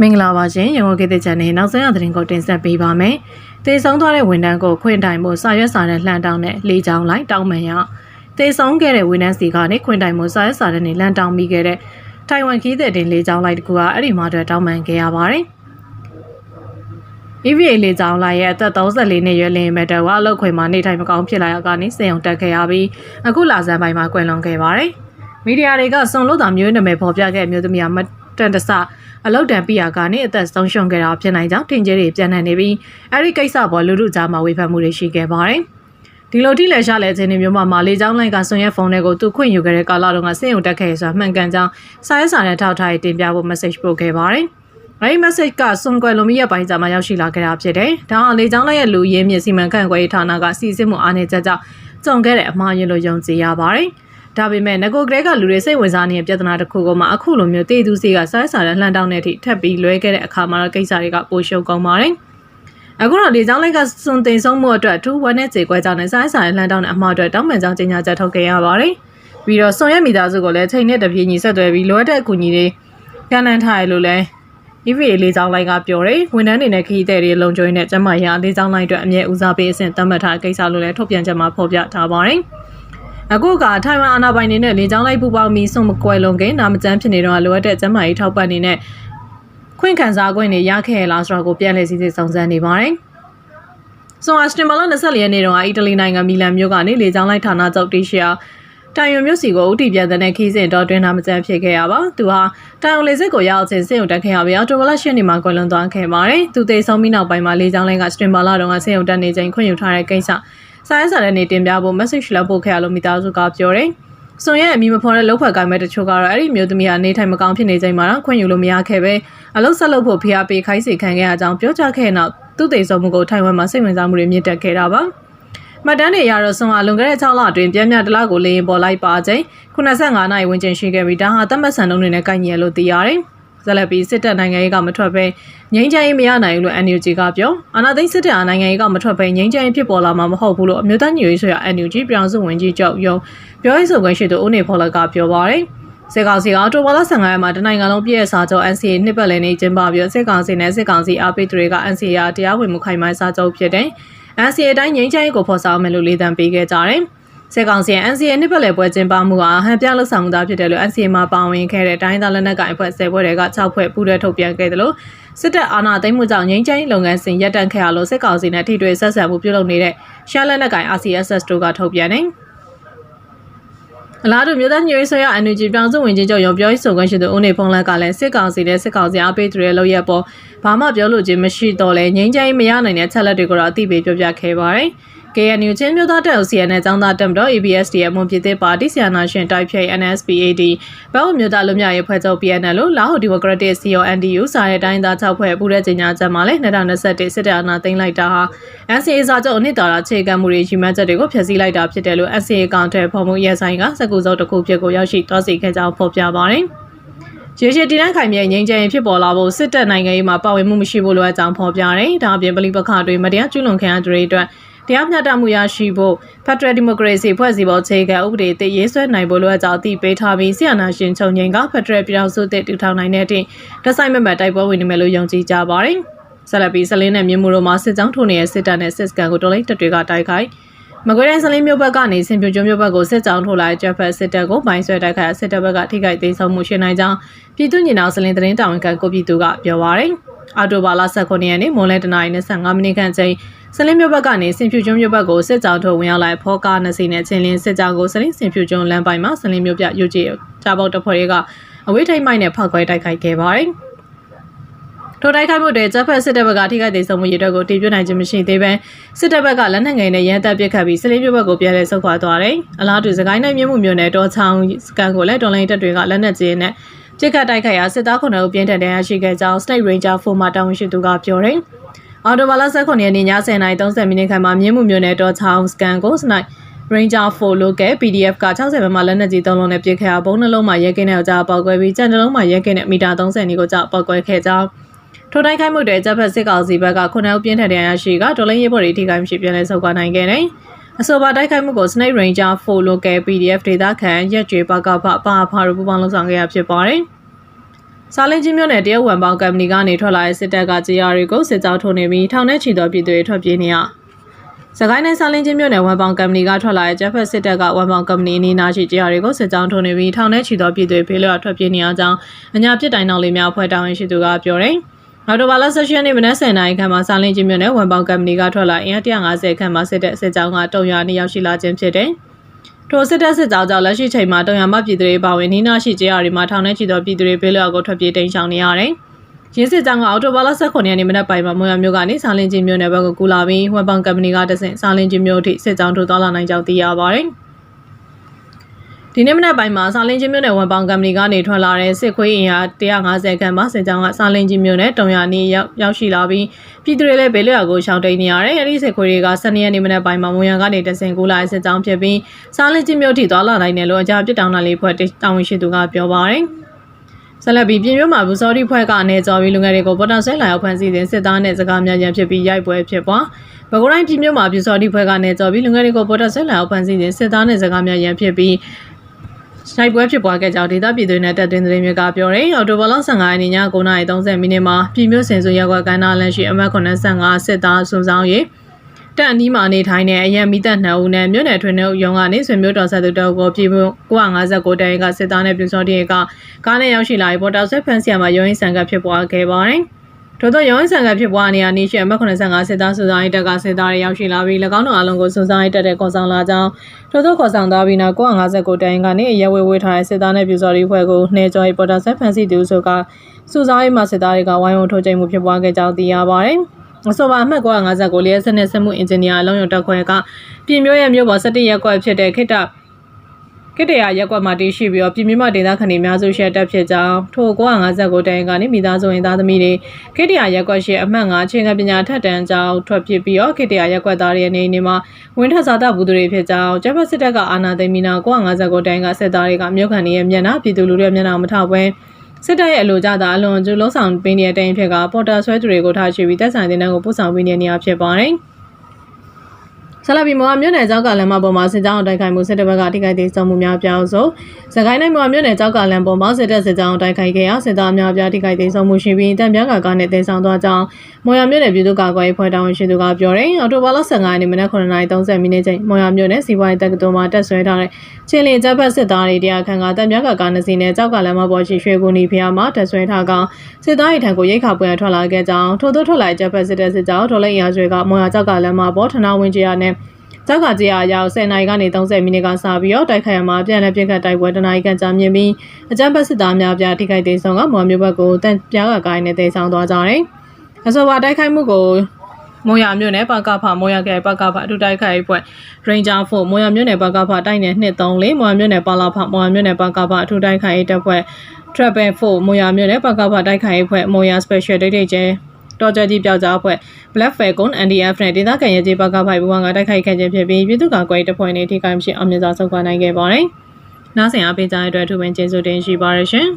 မင်္ဂလာပါရှင်ရန်ကုန်ကေတဲ့ချန်နယ်နောက်ဆုံးရသတင်းကိုတင်ဆက်ပေးပါမယ်။တေဆုံးသွားတဲ့ဝန်ထမ်းကိုခွင့်တိုင်မှုစာရွက်စာတမ်းလှန်တောင်းတဲ့လေကြောင်းလိုက်တောင်းပန်ရတေဆုံးခဲ့တဲ့ဝန်ထမ်းစီကနေခွင့်တိုင်မှုစာရွက်စာတမ်းနဲ့လှန်တောင်းမိခဲ့တဲ့ထိုင်ဝမ်ခီးတဲ့တင်လေကြောင်းလိုက်တကူကအဲ့ဒီမှာအတွက်တောင်းပန်ခဲ့ရပါတယ်။ EVA လေကြောင်းလိုက်ရဲ့အသက်34နှစ်ရွယ်လင်မက်တော်ကအလောက်ခွေမှာနေထိုင်မကောင်းဖြစ်လာရကနေစေအောင်တက်ခဲ့ရပြီးအခုလာဇန်ပိုင်းမှာကွယ်လွန်ခဲ့ပါတယ်။မီဒီယာတွေကစွန်လို့တာမျိုးနာမည်ပေါ်ပြခဲ့မျိုးသမီးကမတန်တဆ အလောက်တန်ပြရကနေအသက်ဆုံးရှုံးခဲ့တာဖြစ်နိုင်ကြောင်းတင်ကျဲတွေပြန်နှံနေပြီးအဲ့ဒီကိစ္စပေါ်လူလူကြားမှာဝေဖန်မှုတွေရှိခဲ့ပါတယ်။ဒီလိုတိလက်ရှာလဲခြင်းတွေမျိုးမှာမာလေးချောင်းလိုက်ကဆွန်ရက်ဖုန်းတွေကိုသူခွင့်ယူခဲ့တဲ့ကာလတုန်းကစင်ုံတက်ခဲ့ဆိုတာမှန်ကန်ကြောင်းစာရေးစာနဲ့ထောက်ထားရေးတင်ပြဖို့ message ပို့ခဲ့ပါတယ်။အဲဒီ message ကစွန်ကွယ်လိုမီရဲ့ပိုင်းစာမှာရောက်ရှိလာခဲ့တာဖြစ်တယ်။ဒါအောင်လေချောင်းလိုက်ရဲ့လူရင်းမြစ်စီမံခန့်ခွဲရေးဌာနကစီစစ်မှုအားနည်းချက်ကြောင့်ကြုံခဲ့တဲ့အမှားယွင်းလို့ယုံကြည်ရပါတယ်။ ဒါပေမဲ့ငကိုကလေးကလူတွေစိတ်ဝင်စားနေတဲ့ပြဿနာတစ်ခုကမှအခုလိုမျိုးတေးသူစီကစိုင်းစာနဲ့လှန်တောင်းတဲ့အထိထပ်ပြီးလွဲခဲ့တဲ့အခါမှာတော့ကိစ္စတွေကပိုရှုပ်ကုန်ပါတယ်။အခုတော့လေကြောင်းလိုက်ကစွန်တင်ဆုံးမှုအတွက်ထူးဝမ်းနဲ့ကြေကွဲကြောင်းနဲ့စိုင်းစာနဲ့လှန်တောင်းတဲ့အမှားအတွက်တောင်းပန်ကြောင်းကြေညာချက်ထုတ်ခဲ့ရပါတယ်။ပြီးတော့စွန်ရက်မိသားစုကိုလည်းချိန်နဲ့တပြေးညီဆက်သွယ်ပြီးလိုအပ်တဲ့အကူအညီတွေကမ်းလှမ်းထားရလို့လည်း EVA လေးချောင်းလိုက်ကပြောတယ်ဝန်ထမ်းတွေနဲ့ခရီးသည်တွေလုံခြုံရေးနဲ့ကျန်းမာရေးလေးချောင်းလိုက်အတွက်အမြဲဦးစားပေးအဆင့်သတ်မှတ်ထားတဲ့ကိစ္စလို့လည်းထုတ်ပြန်ချက်မှာဖော်ပြထားပါတယ်။ အခုကထိုင်ဝမ်အာဏာပိုင်တွေနဲ့လေကြောင်းလိုက်ပူပေါင်းပြီးစွန့်မကွယ်လွန်ခင်နာမကျန်းဖြစ်နေတော့လိုအပ်တဲ့ကျန်းမာရေးထောက်ပံ့နေနဲ့ခွင့်ခံစားခွင့်တွေရခဲ့ရလားဆိုတာကိုပြန်လည်စစ်စစ်စုံစမ်းနေပါတယ်။ဆိုအစတင်ဘာလ24ရက်နေ့တုန်းကအီတလီနိုင်ငံမီလန်မြို့ကနေလေကြောင်းလိုက်ဌာနချုပ်တီရှီယာတိုင်ယွန်မြို့စီကိုဦးတည်ပြန်တဲ့ခီးစဉ်တော်တွင်နာမကျန်ဖြစ်ခဲ့ရပါသူဟာတိုင်ယွန်လေစစ်ကိုရောက်ချင်းစင်ုံတက်ခဲ့ရပြီးအော်တိုဘလရှင်းနေမှာကွယ်လွန်သွားခဲ့ပါတယ်သူသေဆုံးပြီးနောက်ပိုင်းမှာလေကြောင်းလိုင်းကစတင်ဘာလတုန်းကစင်ုံတက်နေချိန်ခွင့်ယူထားတဲ့ကိစ္စ စာရေးစာနဲ့နေတင်ပြဖို့ message လောက်ပို့ခဲ့ရလို့မိသားစုကပြောတယ်စွန်ရဲ့အမိမဖော်တဲ့လောက်ဖက်ကိုင်းမဲ့တချို့ကတော့အဲ့ဒီမျိုးသမီးကနေထိုင်မကောင်းဖြစ်နေချိန်မှာတော့ခွင့်ယူလို့မရခဲ့ပဲအလုတ်ဆက်လုပ်ဖို့ဖိအားပေးခိုင်းစေခံခဲ့ရကြောင်းပြောကြားခဲ့နောက်သူ့တေဆုံးမှုကိုထိုင်ဝမ်မှာစိတ်ဝင်စားမှုတွေမြင့်တက်ခဲ့တာပါ။မှတ်တမ်းတွေရတော့ဆွန်ဟာလွန်ခဲ့တဲ့6လအတွင်းပြန်မြတလားကိုလေရင်ပေါ်လိုက်ပါချိန်85နိုင်ဝန်းကျင်ရှိခဲ့ပြီးဒါဟာသတ်မှတ်စံနှုန်းတွေနဲ့ကိုက်ညီရလို့သိရတယ်။ ဇလက်ပြီးစစ်တပ်နိုင်ငံရေးကမထွက်ဘဲငြိမ်းချမ်းရေးမရနိုင်ဘူးလို့ NUG ကပြောအာဏာသိမ်းစစ်တပ်အားနိုင်ငံရေးကမထွက်ဘဲငြိမ်းချမ်းရေးဖြစ်ပေါ်လာမှာမဟုတ်ဘူးလို့အမျိုးသားညီညွတ်ရေးဆိုရ NUG ပြောင်းစုဝင်ကြီးချုပ်ယုံပြောရေးဆိုခွင့်ရှိသူဦးနေဖော်လကပြောပါရယ်စစ်ကောင်စီကအော်တိုဘာလ15ရက်မှာတနိုင်ငံလုံးပြည့်ရဲ့စာချုပ် NCA နှစ်ပတ်လည်နေ့ကျင်းပပြီးစစ်ကောင်စီနဲ့စစ်ကောင်စီအားပေးသူတွေက NCA တရားဝင်မှုခိုင်မာစာချုပ်ဖြစ်တဲ့ NCA အတိုင်းငြိမ်းချမ်းရေးကိုဖော်ဆောင်မယ်လို့လေးတံပေးခဲ့ကြတယ်။ စစ်ကောင်စီရဲ့ NCA နှစ်ပတ်လည်ပွဲကျင်းပမှုဟာဟန်ပြလှုပ်ဆောင်မှုသားဖြစ်တယ်လို့ NCA မှာပါဝင်ခဲ့တဲ့တိုင်းသားလက်နက်ကိုင်အဖွဲ့10ဖွဲ့တွေက6ဖွဲ့ပူးတွဲထုတ်ပြန်ခဲ့တယ်လို့စစ်တပ်အာဏာသိမ်းမှုကြောင့်ငြိမ်းချမ်းရေးလုပ်ငန်းစဉ်ရပ်တန့်ခဲ့ရလို့စစ်ကောင်စီနဲ့ထိတွေ့ဆက်ဆံမှုပြုလုပ်နေတဲ့ရှားလက်နက်ကိုင် RCSS တို့ကထုတ်ပြန်တယ်။အလားတူမြို့သားညွေးဆွေရ NUG ပြောင်းစုဝင်ကြီးချုပ်ရုံပြောရေးဆိုခွင့်ရှိသူဦးနေဖုံးလက်ကလည်းစစ်ကောင်စီနဲ့စစ်ကောင်စီအားပေးသူတွေလောက်ရက်ပေါ်ဘာမှပြောလို့ခြင်းမရှိတော့လဲငြိမ်းချမ်းရေးမရနိုင်တဲ့ချက်လက်တွေကိုတော့အသိပေးပြောပြခဲ့ပါတယ်။ KNU ချင်းမျိုးသားတပ်အစီအနဲ့ចောင်းသားတပ်မတော် ABSD ရဲ့မွန်ပြည်သက်ပါတီဆီယနာရှင်တိုက်ဖြိတ် NSPAD ဘဝမျိုးသားလူမျိုးရေးဖွဲ့ချုပ် PNL လို့လာဟုတ်ဒီမိုကရက်တစ် CONDU စာရဲတိုင်းသား6ဖွဲ့ပူးတဲ့ကြေညာချက်မှာလည်း2021စစ်တပ်အာဏာသိမ်းလိုက်တာဟာ NCA စာချုပ်အနှစ်သာရခြေကံမှုတွေရှိမှချက်တွေကိုဖျက်ဆီးလိုက်တာဖြစ်တယ်လို့ NCA ကောင်တဲ့ဖော်မှုရဲဆိုင်ကစကူစုပ်တစ်ခုဖြစ်ကိုရောက်ရှိသွားစေခဲ့ကြောင်းဖော်ပြပါတယ်။ရေရှည်တည်တံ့ခိုင်မြဲငြိမ်းချမ်းရေးဖြစ်ပေါ်လာဖို့စစ်တပ်နိုင်ငံရေးမှာပါဝင်မှုမရှိဖို့လိုအပ်ကြောင်းဖော်ပြတယ်။ဒါအပြင်ပလိပခတွေမတရားကျူးလွန်ခံရသူတွေအတွက် တရားမျှတမှုရရှိဖို့ Federal Democracy ဖွဲ့စည်းပုံအခြေခံဥပဒေတည်ရေးဆွဲနိုင်ဖို့လိုအပ်ကြောင်းအသိပေးထားပြီးဆီယနာရှင်ချုပ်ငိန်က Federal ပြည်ထောင်စုတည်ထူထောင်နိုင်တဲ့အထိတဆိုင်မဲ့မဲ့တိုက်ပွဲဝင်နေမယ်လို့ယုံကြည်ကြပါတယ်။ဆက်လက်ပြီးစလင်းနဲ့မြင်းမှုတို့မှာစစ်ကြောင်းထိုးနေတဲ့စစ်တပ်နဲ့စစ်စကန်ကိုတော်လိုက်တပ်တွေကတိုက်ခိုက်မကွေးတိုင်းစလင်းမြို့ဘက်ကနေစင်ပြိုကျွန်းမြို့ဘက်ကိုစစ်ကြောင်းထိုးလာတဲ့ဂျက်ဖက်စစ်တပ်ကိုမိုင်းဆွဲတိုက်ခိုက်စစ်တပ်ဘက်ကထိခိုက်သိမ်းဆုံးမှုရှိနိုင်ကြောင်းပြည်သူ့ညီနောင်စလင်းသတင်းတာဝန်ခံကိုပြည်သူကပြောပါရယ်အော်တိုဘာလ19ရက်နေ့မွန်လဲတနာရီ25မိနစ်ခန့်ချိန် စလင်းမြို့ဘက်ကနေစင်ဖြူကျွန်းမြို့ဘက်ကိုစစ်ကြောင်းထိုးဝင်ရောက်လာဖောကားနှစ်စီးနဲ့ချင်းလင်းစစ်ကြောင်းကိုစလင်းစင်ဖြူကျွန်းလမ်းပိုင်းမှာစလင်းမြို့ပြယူကြီးကြားပေါက်တပ်ဖွဲ့တွေကအဝေးထိပ်မိုက်နဲ့ဖောက်ခွဲတိုက်ခိုက်ခဲ့ပါတယ်။ထိုတိုက်ခိုက်မှုတွေဂျပန်စစ်တပ်ဘက်ကထိခိုက်ဒေဆုံးမှုရတဲ့ကိုတည်ပြနိုင်ခြင်းမရှိသေးဘဲစစ်တပ်ဘက်ကလက်နက်ငယ်နဲ့ရန်တပ်ပစ်ခတ်ပြီးစလင်းမြို့ဘက်ကိုပြန်လည်ဆုတ်ခွာသွားတယ်။အလားတူစကိုင်းနိုင်မြို့မှုမြို့နယ်တော်ချောင်းစကန်ကိုလည်းတော်လိုင်းတပ်တွေကလက်နက်ကြီးနဲ့ပြစ်ခတ်တိုက်ခိုက်ရာစစ်သားခုနှစ်ဦးပြင်းထန်တဲ့ရရှိခဲ့ကြောင်း State Ranger 4မှာတာဝန်ရှိသူကပြောတယ်။ အော်တိုဘာလ18ရက်နေ့ည10:30မိနစ်ခန့်မှာမြင်းမှုမြို့နယ်တော်ချောင်းစကန်ကိုစနိုက် Ranger 4 local PDF က60ပဲမှာလက်နက်ကြီး3လုံးနဲ့ပစ်ခဲ့တာဘုံနှလုံးမှာရဲကင်းတဲ့ကြောက်ပောက်ကွဲပြီးကြံနှလုံးမှာရဲကင်းတဲ့မီတာ30နီကိုကြောက်ပောက်ကွဲခဲ့ကြောင်းထိုတိုင်းခိုက်မှုတွေဂျပန်စစ်ကောင်စီဘက်ကခုနှစ်ဦးပြင်းထန်တဲ့ရရှိကဒေါ်လင်းရေးဘော်တွေထိခိုက်မှုရှိပြန်လဲဆုတ်ခွာနိုင်ခဲ့တယ်။အဆိုပါတိုက်ခိုက်မှုကို Snake Ranger 4 local PDF ဒေသခံရက်ကျွေးဘကဖပါဖာတို့ပူးပေါင်းလုပ်ဆောင်ခဲ့ရဖြစ်ပါတယ်။ စားလင်းချင်းမြို့နယ်တရုတ်ဝန်ပေါင်ကမ္ပဏီကနေထွက်လာတဲ့စစ်တပ်ကကြေးရတွေကိုစစ်ကြောထိုးနေပြီးထောင်ထဲချီသောပြည်သူတွေထွက်ပြေးနေရစကိုင်းတိုင်းစားလင်းချင်းမြို့နယ်ဝန်ပေါင်ကမ္ပဏီကထွက်လာတဲ့ဂျက်ဖက်စစ်တပ်ကဝန်ပေါင်ကမ္ပဏီအနီးနားရှိကြေးရတွေကိုစစ်ကြောထိုးနေပြီးထောင်ထဲချီသောပြည်သူတွေဖေးလျော်ထွက်ပြေးနေရကြောင်းအညာပြစ်တိုင်နောက်လေးများအဖွဲ့တာဝန်ရှိသူကပြောတယ်။အော်တိုဘာလ16ရက်နေ့မနက်10:00နာရီခန့်မှာစားလင်းချင်းမြို့နယ်ဝန်ပေါင်ကမ္ပဏီကထွက်လာအင်အား150ခန့်မှစစ်တပ်စစ်ကြောင်းကတုံရွာနေရောက်ရှိလာခြင်းဖြစ်တယ်။ ထိုစစ်တပ်စစ်ကြောင်းကြောင့်လက်ရှိချိန်မှာတုံရမပြည်သူတွေပါဝင်နီးနားရှိကြေးရတွေမှာထောင်ထဲချီသောပြည်သူတွေဘေးလွတ်ကိုထွက်ပြေးတိမ်းရှောင်နေရတယ်။ရင်းစစ်ကြောင်းကအော်တိုဘာလ18ရက်နေ့မနက်ပိုင်းမှာမွန်ရမြို့ကနေစာလင်းချင်းမြို့နယ်ဘက်ကိုကူလာပြီးဝက်ပေါင်ကမ္ပဏီကတဆင့်စာလင်းချင်းမြို့အထိစစ်ကြောင်းထိုးသွားလာနိုင်ကြောင်းသိရပါတယ်။ ဒီနေ့မနက်ပိုင်းမှာစာလင်းချင်းမြို့နယ်ဝန်ပေါင်ကမ္ပဏီကနေထွက်လာတဲ့စစ်ခွေးအင်အား150ခန့်မှစစ်ကြောင်းကစာလင်းချင်းမြို့နယ်တုံရနီရောက်ရောက်ရှိလာပြီးပြည်သူတွေလည်းဘေးလွတ်ရာကိုရှောင်တိန်နေရတယ်။အဲဒီစစ်ခွေးတွေက12ရက်နေ့မနက်ပိုင်းမှာမွန်ရကနေတဆင့်ကူလာတဲ့စစ်ကြောင်းဖြစ်ပြီးစာလင်းချင်းမြို့ထိသွားလာနိုင်တယ်လို့အကြပြစ်တောင်းတာလေးဖွဲ့တာဝန်ရှိသူကပြောပါတယ်။ဆက်လက်ပြီးပြည်မြို့မှာဘူစော်ဒီဖွဲ့ကအနေကြော်ပြီးလူငယ်တွေကိုပေါ်တာဆွဲလာရောက်ဖန်ဆီးတဲ့စစ်သားနဲ့စကားများရန်ဖြစ်ပြီးရိုက်ပွဲဖြစ်ပွားဘကိုတိုင်းပြည်မြို့မှာဘူစော်ဒီဖွဲ့ကနေကြော်ပြီးလူငယ်တွေကိုပေါ်တာဆွဲလာရောက်ဖန်ဆီးတဲ့စစ်သားနဲ့စကားများရန်ဖြစ်ပြီး ဆိုင်ပွဲဖြစ်ပွားခဲ့ကြောင်းဒေသပြည်သူတွေနဲ့တပ်တွင်းသတင်းတွေကပြောတယ်။အော်တိုဘလ15ရက်နေ့ည9:30မိနစ်မှာပြည်မြို့စင်စုရက်ကွက်ကန္နာလန်ရှိအမှတ်85စစ်သားစုံဆောင်ရေးတက်အနီးမှာနေထိုင်တဲ့အရန်မိသက်နှစ်ဦးနဲ့မြို့နယ်ထွန်းတဲ့ရုံကနေဆွေမျိုးတော်ဆက်သူတောက်ကိုပြည်ဖို့959တိုင်ကစစ်သားနဲ့ပြည်စောတိကကားနဲ့ရောက်ရှိလာပြီးပေါ်တာဆွဲဖန်ဆီးမှာရုံးရင်ဆန်ကဖြစ်ပွားခဲ့ပါတယ်။ ထို့သောရုံးဆန်ကဖြစ်ပွားနေရာနေရှိအမှတ်85စစ်သားစုဆောင်ရေးတပ်ကစစ်သားတွေရောက်ရှိလာပြီး၎င်းတို့အလုံးကိုစုဆောင်ရေးတပ်တဲ့ခေါ်ဆောင်လာကြောင်းထို့သောခေါ်ဆောင်သွားပြီးနောက်959တိုင်ကနေရဲဝဲဝဲထားတဲ့စစ်သားနဲ့ပြည်စော်ရေးဖွဲ့ကိုနှဲကျော်ရေးပေါ်တာဆက်ဖန်စီသူဆိုကစုဆောင်ရေးမှစစ်သားတွေကဝိုင်းဝန်းထိုးချိန်မှုဖြစ်ပွားခဲ့ကြောင်းသိရပါတယ်။အဆိုပါအမှတ်959လျက်စနစ်စမှုအင်ဂျင်နီယာအလုံးရုံတက်ခွဲကပြည်မျိုးရဲ့မြို့ပေါ်17ရက်ကွက်ဖြစ်တဲ့ခိတ္တ ကတရာရက်ကွက်မှာတည်ရှိပြီးတော့ပြည်မြမဒေသခံတွေအများစုရှက်တက်ဖြစ်ကြောင်းထို959တိုင်ကနေမိသားစုဝင်သားသမီးတွေကတရာရက်ကွက်ရှိအမှတ်9ချင်းကပညာထက်တန်းကြောင်းထွက်ဖြစ်ပြီးတော့ကတရာရက်ကွက်သားတွေအနေနဲ့မှာဝင်ထက်စားတဘူးတွေဖြစ်ကြောင်းကျပစစ်တပ်ကအာဏာသိမ်းပြီးနောက်959တိုင်ကစစ်သားတွေကမြို့ခံတွေရဲ့မျက်နှာပြည်သူလူထုရဲ့မျက်နှာမထောက်ပွဲစစ်တပ်ရဲ့အလိုကြတာအလွန်ကျူလုံးဆောင်ပေးနေတဲ့တိုင်ဖြစ်ကပေါ်တာဆွဲသူတွေကိုထားရှိပြီးတက်ဆိုင်တဲ့နေကိုပို့ဆောင်ပေးနေတဲ့နေရာဖြစ်ပါတယ်။ ဆလာပီမော်မြို့နယ်ကြောက်ကလမ်းမပေါ်မှာစစ်ကြောင်းတိုက်ခိုက်မှုစစ်တပ်ဘက်ကထိခိုက်သေးဆုံးမှုများပြားဆိုစကိုင်းတိုင်းမော်မြို့နယ်ကြောက်ကလမ်းပေါ်မှာစစ်တပ်စစ်ကြောင်းတိုက်ခိုက်ခဲ့ရာစစ်သားများပြားထိခိုက်သေးဆုံးမှုရှိပြီးတံပြားကကားနဲ့တင်ဆောင်သွားကြောင်းမော်ရမြို့နယ်ပြည်သူ့ကာကွယ်ရေးဖွဲ့တာဝန်ရှိသူကပြောတယ်အော်တိုဘာလ15ရက်နေ့မနက်9:30မိနစ်ချိန်မော်ရမြို့နယ်စီပွားရေးတက္ကသိုလ်မှာတက်ဆွဲထားတဲ့ချင်းလင်တပ်ဖက်စစ်သားတွေတရားခံကတံပြားကကားနှစ်စီးနဲ့ကြောက်ကလမ်းမပေါ်ရှိရွှေကူနီဖျားမှာတက်ဆွဲထားကစစ်သားတွေထံကိုရိတ်ခါပွဲထွက်လာခဲ့ကြောင်းထို့သောထွက်လာတဲ့တပ်ဖက်စစ်တပ်စစ်ကြောင်းဒေါ်လိန်ရာရွှေကမော်ရကြောက်ကလမ်းမပေါ်ထနာဝင်ကြီးရနဲ့ ကြောက်ကကြေးအားရောက်10နာရီကနေ30မိနစ်ကစပြီးတော့တိုက်ခိုက်ရမှာပြန်လည်ပြစ်ခတ်တိုက်ပွဲတနာရီခန့်ကြာမြင့်ပြီးအကြမ်းဖက်စစ်သားများပြထိခိုက်သေးဆုံးကမော်မျိုးဘက်ကိုတန်ပြားကကိုင်းနဲ့တိတ်ဆောင်သွားကြတယ်။အဆိုပါတိုက်ခိုက်မှုကိုမိုးရမြို့နယ်ပကဖမိုးရကဲပကဖအထူးတိုက်ခိုက်ပွဲ Ranger 4မိုးရမြို့နယ်ပကဖတိုက်နယ်234မိုးရမြို့နယ်ပလာဖမိုးရမြို့နယ်ပကဖအထူးတိုက်ခိုက်တပ်ဖွဲ့ Travel 4မိုးရမြို့နယ်ပကဖတိုက်ခိုက်ဖွဲ့မိုးရ Special ဒိတ်ဒိတ်ကျဲ တော်ကြကြီးပြောက်ကြားအဖွဲ့ Black Falcon NDF နဲ့ဒေသခံရဲကြီးဘက်ကဖိုင်ဘူဝါကတိုက်ခိုက်ခဲ့ခြင်းဖြစ်ပြီးပြည်သူ့ကာကွယ်တပ်ဖွဲ့နဲ့ထိခိုက်မှုရှိအောင်မြင်စွာဆုတ်ခွာနိုင်ခဲ့ပါတယ်။နားဆင်အားပေးကြတဲ့အတွက်ထူးပင်ကျေးဇူးတင်ရှိပါရရှင်။